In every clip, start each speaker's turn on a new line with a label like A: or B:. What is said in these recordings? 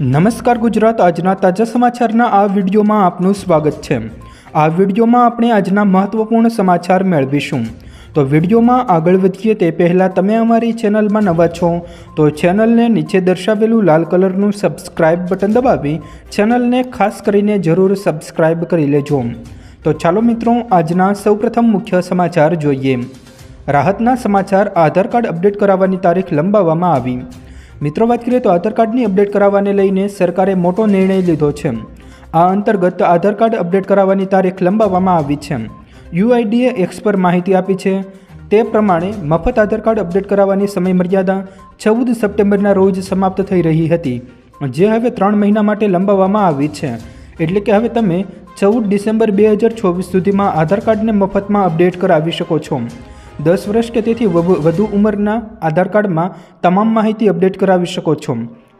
A: નમસ્કાર ગુજરાત, આજના તાજા સમાચારના આ વિડીયોમાં આપનું સ્વાગત છે. આ વિડીયોમાં આપણે આજના મહત્વપૂર્ણ સમાચાર મેળવીશું. તો વિડીયોમાં આગળ વધીએ તે પહેલાં તમે અમારી ચેનલમાં નવા છો, તો ચેનલને નીચે દર્શાવેલું લાલ કલરનું સબસ્ક્રાઇબ બટન દબાવી ચેનલને ખાસ કરીને જરૂર સબસ્ક્રાઇબ કરી લેજો. તો ચાલો મિત્રો, આજના સૌપ્રથમ મુખ્ય સમાચાર જોઈએ. રાહતના સમાચાર, આધાર કાર્ડ અપડેટ કરાવવાની તારીખ લંબાવવામાં આવી. મિત્રો, વાત કરીએ તો આધાર કાર્ડની અપડેટ કરાવવાને લઈને સરકારે મોટો નિર્ણય લીધો છે. આ અંતર્ગત આધાર કાર્ડ અપડેટ કરાવવાની તારીખ લંબાવવામાં આવી છે. યુઆઈડીએ એક્સ પર માહિતી આપી છે. તે પ્રમાણે મફત આધાર કાર્ડ અપડેટ કરાવવાની સમયમર્યાદા ચૌદ સપ્ટેમ્બરના રોજ સમાપ્ત થઈ રહી હતી, જે હવે ત્રણ મહિના માટે લંબાવવામાં આવી છે. એટલે કે હવે તમે ચૌદ ડિસેમ્બર બે હજાર ચોવીસ સુધીમાં આધાર કાર્ડને મફતમાં અપડેટ કરાવી શકો છો. દસ વર્ષ કે તેથી વધુ ઉંમરના આધાર કાર્ડમાં તમામ માહિતી અપડેટ કરાવી શકો છો.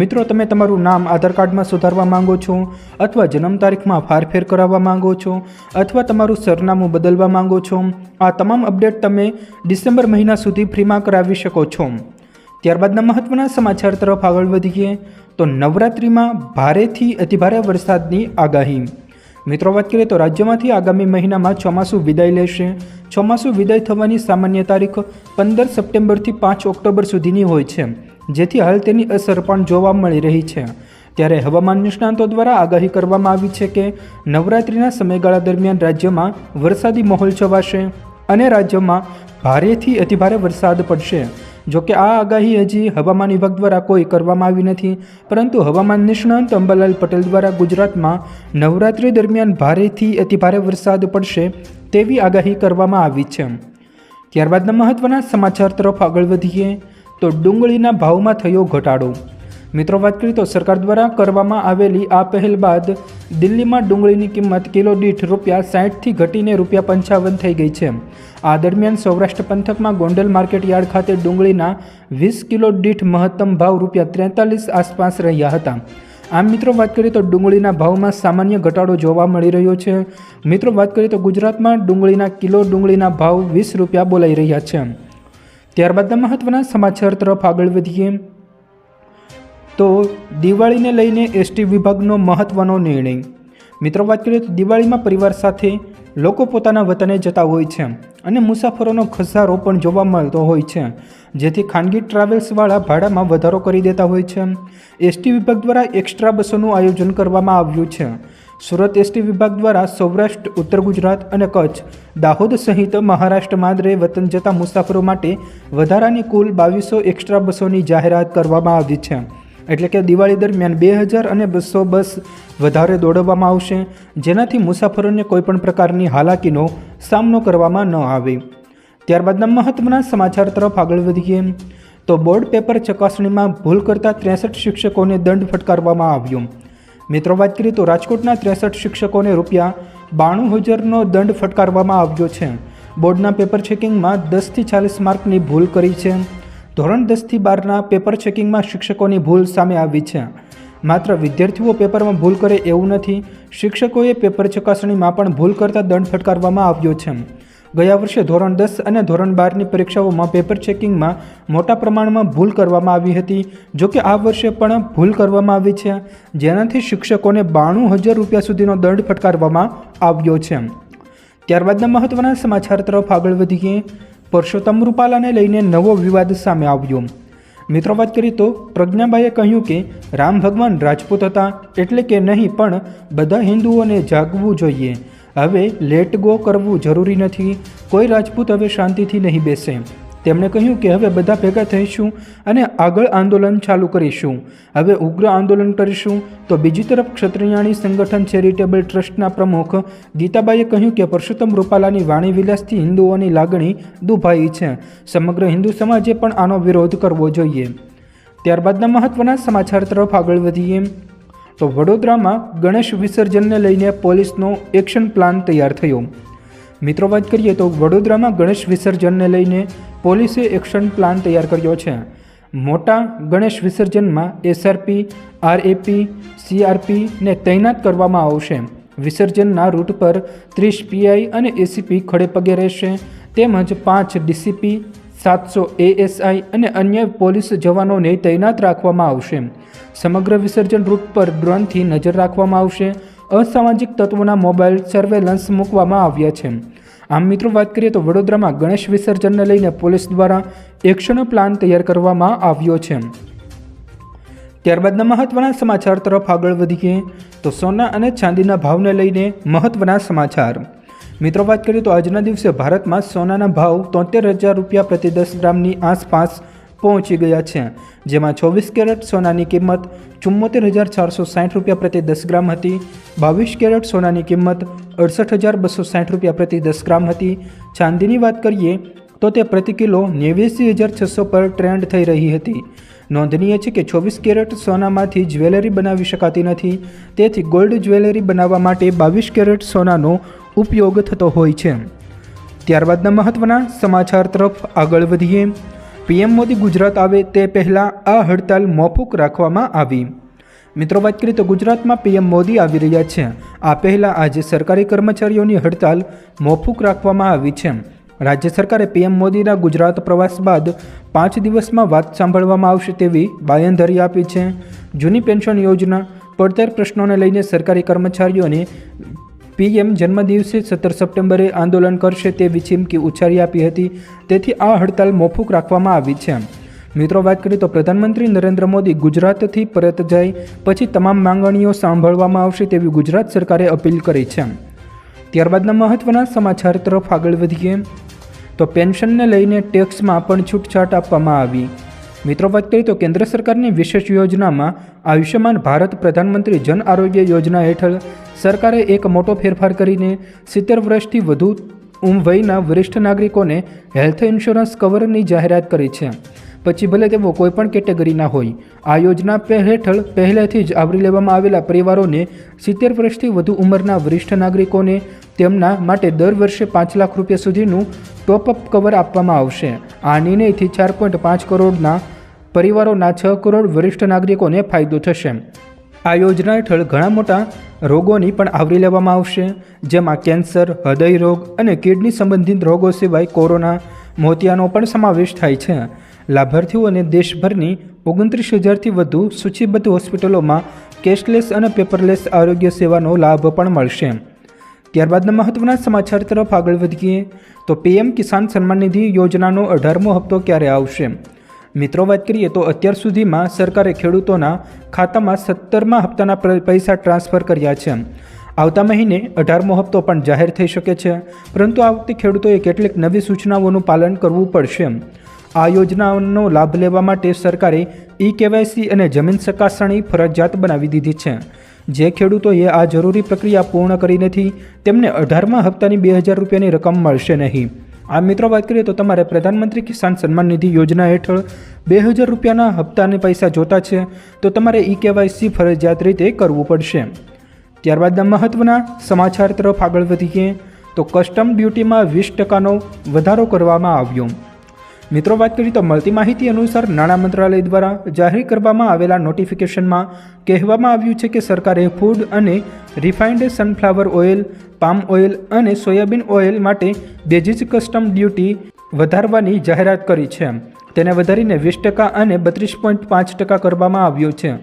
A: મિત્રો, તમે તમારું નામ આધાર કાર્ડમાં સુધારવા માંગો છો અથવા જન્મ તારીખમાં ફારફેર કરાવવા માંગો છો અથવા તમારું સરનામું બદલવા માંગો છો, આ તમામ અપડેટ તમે ડિસેમ્બર મહિના સુધી ફ્રીમાં કરાવી શકો છો. ત્યારબાદના મહત્વના સમાચાર તરફ આગળ વધીએ, તો નવરાત્રિમાં ભારેથી અતિભારે વરસાદની આગાહી. મિત્રો, વાત કરીએ તો રાજ્યમાંથી આગામી મહિનામાં ચોમાસું વિદાય લેશે. ચોમાસું વિદાય થવાની સામાન્ય તારીખ પંદર સપ્ટેમ્બરથી પાંચ ઓક્ટોબર સુધીની હોય છે, જેથી હાલ તેની અસર પણ જોવા મળી રહી છે. ત્યારે હવામાન નિષ્ણાંતો દ્વારા આગાહી કરવામાં આવી છે કે નવરાત્રિના સમયગાળા દરમિયાન રાજ્યમાં વરસાદી માહોલ છવાશે અને રાજ્યમાં ભારેથી અતિભારે વરસાદ પડશે. જો કે આ આગાહી હજી હવામાન વિભાગ દ્વારા કોઈ કરવામાં આવી નથી. પરંતુ હવામાન નિષ્ણાંત અંબાલાલ પટેલ દ્વારા ગુજરાતમાં નવરાત્રી દરમિયાન ભારેથી અતિભારે વરસાદ પડશે તેવી આગાહી કરવામાં આવી છે. ત્યારબાદના મહત્વના સમાચાર તરફ આગળ વધીએ તો ડુંગળીના ભાવમાં થયો ઘટાડો. મિત્રો, વાત કરીએ તો સરકાર દ્વારા કરવામાં આવેલી આ પહેલ બાદ દિલ્હીમાં ડુંગળીની કિંમત કિલો દીઠ રૂપિયા સાઠથી ઘટીને રૂપિયા પંચાવન થઈ ગઈ છે. આ દરમિયાન સૌરાષ્ટ્ર પંથકમાં ગોંડલ માર્કેટ યાર્ડ ખાતે ડુંગળીના વીસ કિલો દીઠ મહત્તમ ભાવ રૂપિયા ત્રેતાલીસ આસપાસ રહ્યા હતા. આમ મિત્રો, વાત કરીએ તો ડુંગળીના ભાવમાં સામાન્ય ઘટાડો જોવા મળી રહ્યો છે. મિત્રો, વાત કરીએ તો ગુજરાતમાં ડુંગળીના કિલો ડુંગળીના ભાવ વીસ રૂપિયા બોલાઈ રહ્યા છે. ત્યારબાદના મહત્વના સમાચાર તરફ આગળ વધીએ. તો દિવાળીને લઈને એસટી વિભાગનો મહત્ત્વનો નિર્ણય. મિત્રો, વાત કરીએ તો દિવાળીમાં પરિવાર સાથે લોકો પોતાના વતને જતા હોય છે અને મુસાફરોનો ખસારો પણ જોવા મળતો હોય છે. જેથી ખાનગી ટ્રાવેલ્સવાળા ભાડામાં વધારો કરી દેતા હોય છે. એસટી વિભાગ દ્વારા એક્સ્ટ્રા બસોનું આયોજન કરવામાં આવ્યું છે. સુરત એસટી વિભાગ દ્વારા સૌરાષ્ટ્ર, ઉત્તર ગુજરાત અને કચ્છ, દાહોદ સહિત મહારાષ્ટ્ર માદરે વતન જતા મુસાફરો માટે વધારાની કુલ બાવીસો એક્સ્ટ્રા બસોની જાહેરાત કરવામાં આવી છે. એટલે કે દિવાળી દરમિયાન બે હજાર અને બસો બસ વધારે દોડવામાં આવશે, જેનાથી મુસાફરોને કોઈપણ પ્રકારની હાલાકીનો સામનો કરવામાં ન આવે. ત્યારબાદના મહત્વના સમાચાર તરફ આગળ વધીએ. તો બોર્ડ પેપર ચકાસણીમાં ભૂલ કરતા ત્રેસઠ શિક્ષકોને દંડ ફટકારવામાં આવ્યો. મિત્રો, વાત કરીએ તો રાજકોટના ત્રેસઠ શિક્ષકોને રૂપિયા બાણું હજારનો દંડ ફટકારવામાં આવ્યો છે. બોર્ડના પેપર ચેકિંગમાં દસથી ચાલીસ માર્કની ભૂલ કરી છે. ધોરણ દસથી બારના પેપર ચેકિંગમાં શિક્ષકોની ભૂલ સામે આવી છે. માત્ર વિદ્યાર્થીઓ પેપરમાં ભૂલ કરે એવું નથી, શિક્ષકોએ પેપર ચકાસણીમાં પણ ભૂલ કરતા દંડ ફટકારવામાં આવ્યો છે. ગયા વર્ષે ધોરણ દસ અને ધોરણ બારની પરીક્ષાઓમાં પેપર ચેકિંગમાં મોટા પ્રમાણમાં ભૂલ કરવામાં આવી હતી જોકે આ વર્ષે પણ ભૂલ કરવામાં આવી છે, જેનાથી શિક્ષકોને બાણું હજાર રૂપિયા સુધીનો દંડ ફટકારવામાં આવ્યો છે. ત્યારબાદના મહત્વના સમાચાર તરફ આગળ વધીએ. પરસોત્તમ રૂપાલાને લઈને નવો વિવાદ સામે આવ્યો. મિત્રો, વાત કરીએ તો પ્રજ્ઞાબાઈએ કહ્યું કે રામ ભગવાન રાજપૂત હતા એટલે કે નહીં, પણ બધા હિન્દુઓને જાગવું જોઈએ. હવે લેટ ગો કરવું જરૂરી નથી. કોઈ રાજપૂત હવે શાંતિથી નહીં બેસે. તેમણે કહ્યું કે હવે બધા ભેગા થઈશું અને આગળ આંદોલન ચાલુ કરીશું. હવે ઉગ્ર આંદોલન કરીશું તો બીજી તરફ ક્ષત્રિયાણી સંગઠન ચેરિટેબલ ટ્રસ્ટના પ્રમુખ ગીતાબાઈએ કહ્યું કે પરસોત્તમ રૂપાલાની વાણી વિલાસથી હિન્દુઓની લાગણી દુભાઈ છે. સમગ્ર હિન્દુ સમાજે પણ આનો વિરોધ કરવો જોઈએ. ત્યારબાદના મહત્વના સમાચાર તરફ આગળ વધીએ. તો વડોદરામાં ગણેશ વિસર્જનને લઈને પોલીસનો એક્શન પ્લાન તૈયાર થયો. મિત્રો વાત કરીએ તો વડોદરામાં ગણેશ વિસર્જનને લઈને પોલીસે એક્શન પ્લાન તૈયાર કર્યો છે. મોટા ગણેશ વિસર્જનમાં એસઆરપી, આરએપી સીઆરપીને તૈનાત કરવામાં આવશે. વિસર્જનના રૂટ પર ત્રીસ પીઆઈ અને એસીપી ખડેપગે રહેશે. તેમજ પાંચ ડીસીપી, સાતસો એએસઆઈ અને અન્ય પોલીસ જવાનોને તૈનાત રાખવામાં આવશે. સમગ્ર વિસર્જન રૂટ પર ડ્રોનથી નજર રાખવામાં આવશે. અસામાજિક તત્વોના મોબાઈલ સર્વેલન્સ મૂકવામાં આવ્યા છે. આમ મિત્રો વાત કરીએ તો વડોદરામાં ગણેશ વિસર્જનને લઈને પોલીસ દ્વારા એક્શન પ્લાન તૈયાર કરવામાં આવ્યો છે. ત્યારબાદના મહત્વના સમાચાર તરફ આગળ વધીએ તો સોના અને ચાંદીના ભાવને લઈને મહત્વના સમાચાર. મિત્રો વાત કરીએ તો આજના દિવસે ભારતમાં સોનાના ભાવ તોતેર હજાર રૂપિયા પ્રતિ દસ ગ્રામની આસપાસ પહોંચી ગયા છે. જેમાં ચોવીસ કેરેટ સોનાની કિંમત ચુમ્મોતેર હજાર ચારસો સાઠ રૂપિયા પ્રતિ દસ ગ્રામ હતી. બાવીસ કેરેટ સોનાની કિંમત અડસઠ હજાર બસો સાઠ રૂપિયા પ્રતિ દસ ગ્રામ હતી. ચાંદીની વાત કરીએ તો તે પ્રતિ કિલો નેવ્યાસી હજાર છસો પર ટ્રેન્ડ થઈ રહી હતી. નોંધનીય છે કે ચોવીસ કેરેટ સોનામાંથી જ્વેલરી બનાવી શકાતી નથી. તેથી ગોલ્ડ જ્વેલરી બનાવવા માટે બાવીસ કેરેટ સોનાનો ઉપયોગ થતો હોય છે. ત્યારબાદના મહત્ત્વના સમાચાર તરફ આગળ વધીએ. પીએમ મોદી ગુજરાત આવે તે પહેલાં આ હડતાલ મોકૂફ રાખવામાં આવી. મિત્રો, વાત કરીએ તો ગુજરાતમાં પીએમ મોદી આવી રહ્યા છે. આ પહેલાં આજે સરકારી કર્મચારીઓની હડતાલ મોફૂક રાખવામાં આવી છે. રાજ્ય સરકારે પીએમ મોદીના ગુજરાત પ્રવાસ બાદ પાંચ દિવસમાં વાત સાંભળવામાં આવશે તેવી બાયંધરી આપી છે. જૂની પેન્શન યોજના, પડતર પ્રશ્નોને લઈને સરકારી કર્મચારીઓને પીએમ જન્મદિવસે સત્તર સપ્ટેમ્બરે આંદોલન કરશે તેવી ચીમકી ઉચ્ચારી આપી હતી. તેથી આ હડતાલ મોફૂક રાખવામાં આવી છે. મિત્રો, વાત કરીએ તો પ્રધાનમંત્રી નરેન્દ્ર મોદી ગુજરાતથી પરત જાય, પછી તમામ માંગણીઓ સાંભળવામાં આવશે તેવી ગુજરાત સરકારે અપીલ કરી છે. ત્યારબાદના મહત્ત્વના સમાચાર તરફ આગળ વધીએ. તો પેન્શનને લઈને ટેક્સમાં પણ છૂટછાટ આપવામાં આવી. મિત્રો, વાત કરીએ તો કેન્દ્ર સરકારની વિશેષ યોજનામાં આયુષ્યમાન ભારત પ્રધાનમંત્રી જન આરોગ્ય યોજના હેઠળ સરકારે એક મોટો ફેરફાર કરીને સિત્તેર વર્ષથી વધુ ઉમ વયના વરિષ્ઠ નાગરિકોને હેલ્થ ઇન્સ્યોરન્સ કવરની જાહેરાત કરી છે. પછી ભલે તેઓ કોઈપણ કેટેગરીના હોય, આ યોજના હેઠળ પહેલેથી જ આવરી લેવામાં આવેલા પરિવારોને સિત્તેર વર્ષથી વધુ ઉંમરના વરિષ્ઠ નાગરિકોને તેમના માટે દર વર્ષે પાંચ લાખ રૂપિયા સુધીનું ટોપઅપ કવર આપવામાં આવશે. આ નિર્ણયથી ચાર પોઈન્ટ પાંચ કરોડના પરિવારોના છ કરોડ વરિષ્ઠ નાગરિકોને ફાયદો થશે. આ યોજના હેઠળ ઘણા મોટા રોગોની પણ આવરી લેવામાં આવશે, જેમાં કેન્સર, હૃદય રોગ અને કિડની સંબંધિત રોગો સિવાય કોરોના મોતિયાનો પણ સમાવેશ થાય છે. લાભાર્થીઓને દેશભરની ઓગણત્રીસ હજારથી વધુ સૂચિબદ્ધ હોસ્પિટલોમાં કેશલેસ અને પેપરલેસ આરોગ્ય સેવાનો લાભ પણ મળશે. ત્યારબાદના મહત્ત્વના સમાચાર તરફ આગળ વધીએ, તો પીએમ કિસાન સન્માન નિધિ યોજનાનો અઢારમો હપ્તો ક્યારે આવશે? મિત્રો વાત કરીએ તો અત્યાર સુધીમાં સરકારે ખેડૂતોના ખાતામાં સત્તરમા હપ્તાના પૈસા ટ્રાન્સફર કર્યા છે. આવતા મહિને અઢારમો હપ્તો પણ જાહેર થઈ શકે છે, પરંતુ આ વખતે ખેડૂતોએ કેટલીક નવી સૂચનાઓનું પાલન કરવું પડશે. આ યોજનાઓનો લાભ લેવા માટે સરકારે ઈ કેવાયસી અને જમીન ચકાસણી ફરજિયાત બનાવી દીધી છે. જે ખેડૂતોએ આ જરૂરી પ્રક્રિયા પૂર્ણ કરી નથી, તેમને અઢારમા હપ્તાની બે હજાર રૂપિયાની રકમ મળશે નહીં. આ મિત્રો વાત કરીએ તો તમારે પ્રધાનમંત્રી કિસાન સન્માન નિધિ યોજના હેઠળ બે હજાર રૂપિયાના હપ્તાને પૈસા જોતા છે, તો તમારે ઈ કેવાયસી ફરજિયાત રીતે કરવું પડશે. ત્યારબાદના મહત્ત્વના સમાચાર તરફ આગળ વધીએ, તો કસ્ટમ ડ્યુટીમાં વીસ ટકાનો વધારો કરવામાં આવ્યો. મિત્રો, વાત કરીએ તો મળતી માહિતી અનુસાર નાણાં મંત્રાલય દ્વારા જાહેર કરવામાં આવેલા નોટિફિકેશનમાં કહેવામાં આવ્યું છે કે સરકારે ફૂડ અને refined sunflower oil, palm oil અને સોયાબીન ઓઇલ માટે બેઝિસ કસ્ટમ ડ્યુટી વધારવાની જાહેરાત કરી છે. તેને વધારીને વીસ ટકા અને બત્રીસ પોઈન્ટ પાંચ ટકા કરવામાં આવ્યો છે.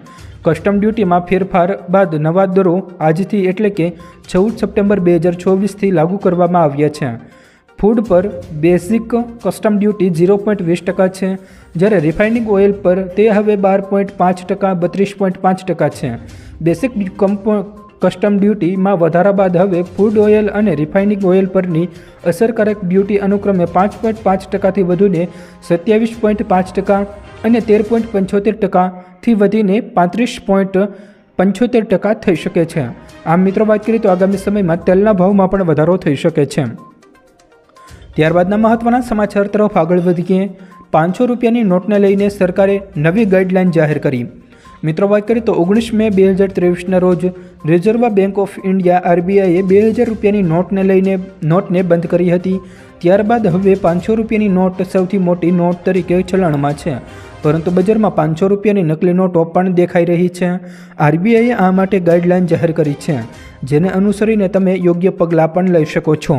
A: કસ્ટમ ડ્યુટીમાં ફેરફાર બાદ નવા દરો આજથી એટલે કે ચૌદ સપ્ટેમ્બર બે હજાર ચોવીસથી લાગુ કરવામાં આવ્યા છે. ફૂડ પર basic custom duty zero point વીસ ટકા છે. જ્યારે રિફાઇનિંગ ઓઇલ પર તે હવે બાર પોઈન્ટ પાંચ ટકા, બત્રીસ પોઈન્ટ પાંચ ટકા છે. બેસિક કસ્ટમ ડ્યુટીમાં વધારા બાદ હવે ફૂડ ઓઇલ અને રિફાઇનિંગ ઓઇલ પરની અસરકારક ડ્યુટી અનુક્રમે પાંચ પોઈન્ટ પાંચ ટકાથી વધુને સત્યાવીસ પોઈન્ટ પાંચ ટકા અને તેર પોઈન્ટ પંચોતેર ટકાથી વધીને પાંત્રીસ પોઈન્ટ પંચોતેર ટકા થઈ શકે છે. આમ મિત્રો વાત કરીએ તો આગામી સમયમાં તેલના ભાવમાં પણ વધારો થઈ શકે છે. ત્યારબાદના મહત્ત્વના સમાચાર તરફ આગળ વધીએ. પાંચસો રૂપિયાની નોટને લઈને સરકારે નવી ગાઈડલાઇન જાહેર કરી. મિત્રો, વાત કરીએ તો ઓગણીસ મે બે હજાર ત્રેવીસના રોજ રિઝર્વ બેંક ઓફ ઇન્ડિયા આરબીઆઈએ બે હજાર રૂપિયાની નોટને લઈને નોટને બંધ કરી હતી. ત્યારબાદ હવે પાંચસો રૂપિયાની નોટ સૌથી મોટી નોટ તરીકે ચલણમાં છે. પરંતુ બજારમાં પાંચસો રૂપિયાની નકલી નોટો પણ દેખાઈ રહી છે. આરબીઆઈએ આ માટે ગાઈડલાઇન જાહેર કરી છે, જેને અનુસરીને તમે યોગ્ય પગલાં પણ લઈ શકો છો.